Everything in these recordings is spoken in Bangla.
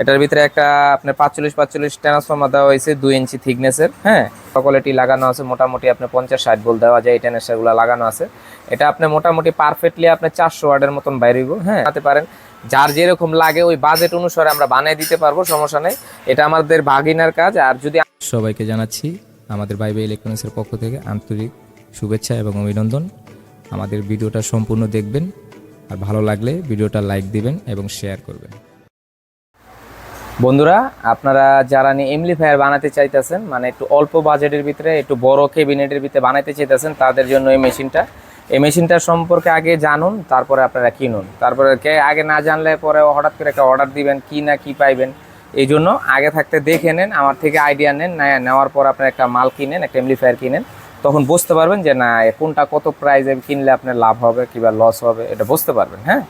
এটার ভিতরে একটা আপনার পাঁচচল্লিশ পাঁচচল্লিশ ট্রান্সফর্মার দেওয়া হয়েছে, দুই ইঞ্চি থিকনেসের হ্যাঁ? কোয়ালিটি লাগানো আছে, মোটামুটি আপনার পঞ্চাশ ষাট বল দেওয়া যায়, এই ট্রান্সফারগুলো লাগানো আছে। এটা আপনি মোটামুটি পারফেক্টলি আপনি চারশো ওয়ার্ডের মতন বাইরেব হ্যাঁ? বানাতে পারেন। যার যেরকম লাগে, ওই বাজেট অনুসারে আমরা বানিয়ে দিতে পারব, সমস্যা নেই। এটা আমাদের ভাগিনার কাজ, আর যদি সবাইকে জানাচ্ছি, আমাদের বাইবে ইলেকট্রনিক্সের পক্ষ থেকে আন্তরিক শুভেচ্ছা এবং অভিনন্দন। আমাদের ভিডিওটা সম্পূর্ণ দেখবেন, আর ভালো লাগলে ভিডিওটা লাইক দিবেন এবং শেয়ার করবেন। বন্ধুরা, আপনারা যারা এমপ্লিফায়ার বানাতে চাইতেছেন মানে একটু অল্প বাজেটের ভিতরে, একটু বড় কেবিনেটের ভিতরে বানাতে চাইতেছেন, তাদের জন্য এই মেশিনটা। এই মেশিনটার সম্পর্কে আগে জানুন, তারপরে আপনারা কিনুন। তারপরে কে আগে না জানলে পরে হঠাৎ করে একটা অর্ডার দিবেন, কি না কি পাইবেন, এই জন্য আগে থাকতে দেখে নেন, আমার থেকে আইডিয়া নেন, না, নেওয়ার পর আপনার একটা মাল কিনেন, একটা এমপ্লিফায়ার কিনেন, তখন বুঝতে পারবেন যে, না কোনটা কত প্রাইসে কিনলে আপনার লাভ হবে, কিংবা লস হবে, এটা বুঝতে পারবেন হ্যাঁ?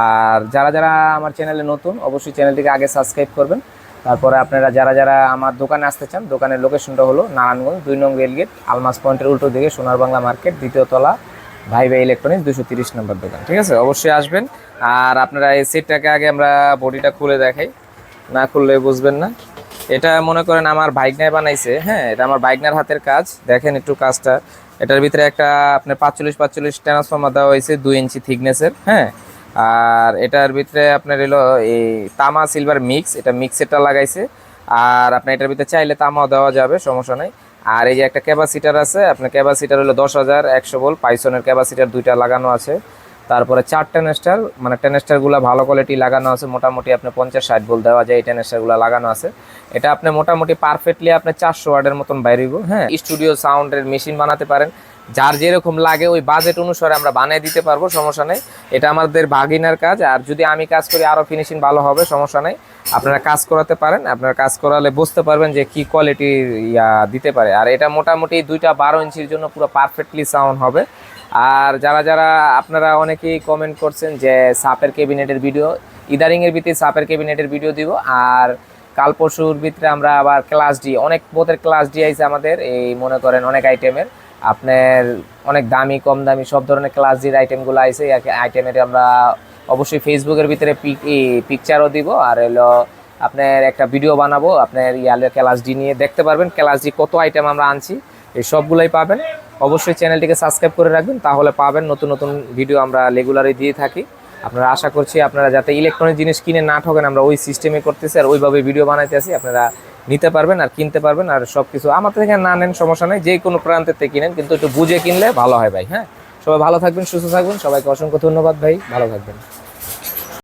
আর যারা যারা আমার চ্যানেলে নতুন, অবশ্যই চ্যানেলটিকে আগে সাবস্ক্রাইব করবেন। তারপরে আপনারা যারা যারা আমার দোকানে আসতে চান, দোকানের লোকেশনটা হলো নারায়ণগঞ্জ দুই নং রেলগেট আলমাস পয়েন্টের উল্টো দিকে সোনার বাংলা মার্কেট, দ্বিতীয় তলা ভাই ভাই ইলেকট্রনিক্স দুশো তিরিশ নম্বর দোকান। ঠিক আছে? অবশ্যই আসবেন। আর আপনারা এই সেটটাকে আগে আমরা বডিটা খুলে দেখাই। না খুললে বুঝবেন না। এটা মনে করেন আমার বাইকনায় বানাইছে হ্যাঁ এটা আমার বাইকনার হাতের কাজ। দেখেন একটু কাজটা। এটার ভিতরে একটা আপনার পাঁচচল্লিশ পাঁচচল্লিশ ট্রান্সফর্মার দেওয়া হয়েছে, দুই ইঞ্চি থিকনেসের হ্যাঁ। আর এটার ভিতরে আপনার এলো এই তামা সিলভার মিক্স এটা মিক্সেরটা লাগাইছে। আর আপনার এটার ভিতরে চাইলে তামাও দেওয়া যাবে, সমস্যা নেই। আর এই যে একটা ক্যাপাসিটার আছে, আপনার ক্যাপাসিটার হলো দশ হাজার একশো বল পাইসনের ক্যাপাসিটার দুইটা লাগানো আছে। তারপরে চার টেনেস্টার মানে টেনেস্টারগুলো ভালো কোয়ালিটি লাগানো আছে, মোটামুটি আপনি পঞ্চাশ ষাট বল দেওয়া যায় এই টেনেস্টারগুলো লাগানো আছে। এটা আপনি মোটামুটি পারফেক্টলি আপনি চারশো ওয়ার্ডের মতন বাইরেব হ্যাঁ। স্টুডিও সাউন্ডের মেশিন বানাতে পারেন। যার যেরকম লাগে ওই বাজেট অনুসারে আমরা বানিয়ে দিতে পারব, সমস্যা নেই। এটা আমাদের ভাগিনার কাজ, আর যদি আমি কাজ করি আরও ফিনিশিং ভালো হবে, সমস্যা নেই। আপনারা কাজ করাতে পারেন, আপনারা কাজ করালে বুঝতে পারবেন যে কি কোয়ালিটি ইয়া দিতে পারে। আর এটা মোটামুটি দুইটা বারো ইঞ্চির জন্য পুরো পারফেক্টলি সাউন্ড হবে। আর যারা যারা আপনারা অনেকেই কমেন্ট করছেন যে সাপের ক্যাবিনেটের ভিডিও ইদারিংয়ের ভিত্তি সাপের ক্যাবিনেটের ভিডিও দিব। আর কাল পরশুর ভিতরে আমরা আবার ক্লাস ডি অনেক বোধের ক্লাস ডি আইছে আমাদের, এই মনে করেন অনেক আইটেমের আপনার অনেক দামি, কম দামি, সব ধরনের ক্লাস ডির আইটেমগুলো আইছে আইটেমের আমরা অবশ্যই ফেসবুকের ভিতরে পিকচারও দিব। আর হলো আপনার একটা ভিডিও বানাবো। আপনার ইয়ালে ক্লাস ডি নিয়ে দেখতে পারবেন ক্লাস ডি কত আইটেম আমরা আনছি। এই সবগুলোই পাবেন। অবশ্যই চ্যানেলটিকে সাবস্ক্রাইব করে রাখবেন, তাহলে পাবেন নতুন নতুন ভিডিও আমরা রেগুলারই দিয়ে থাকি। আপনারা আশা করছি আপনারা যাতে ইলেকট্রনিক জিনিস কিনে না ঠকেন, আমরা ওই সিস্টেমে করতেছি আর ওইভাবে ভিডিও বানাইতে আসি আপনারা নিতে পারবেন আর কিনতে পারবেন আর সব কিছু আমার থেকে না নেন, সমস্যা নেই, যে কোনো প্রান্তের থেকে কিনেন কিন্তু একটু বুঝে কিনলে ভালো হয় ভাই হ্যাঁ? সবাই ভালো থাকবেন, সুস্থ থাকবেন, সবাইকে অসংখ্য ধন্যবাদ ভাই, ভালো থাকবেন।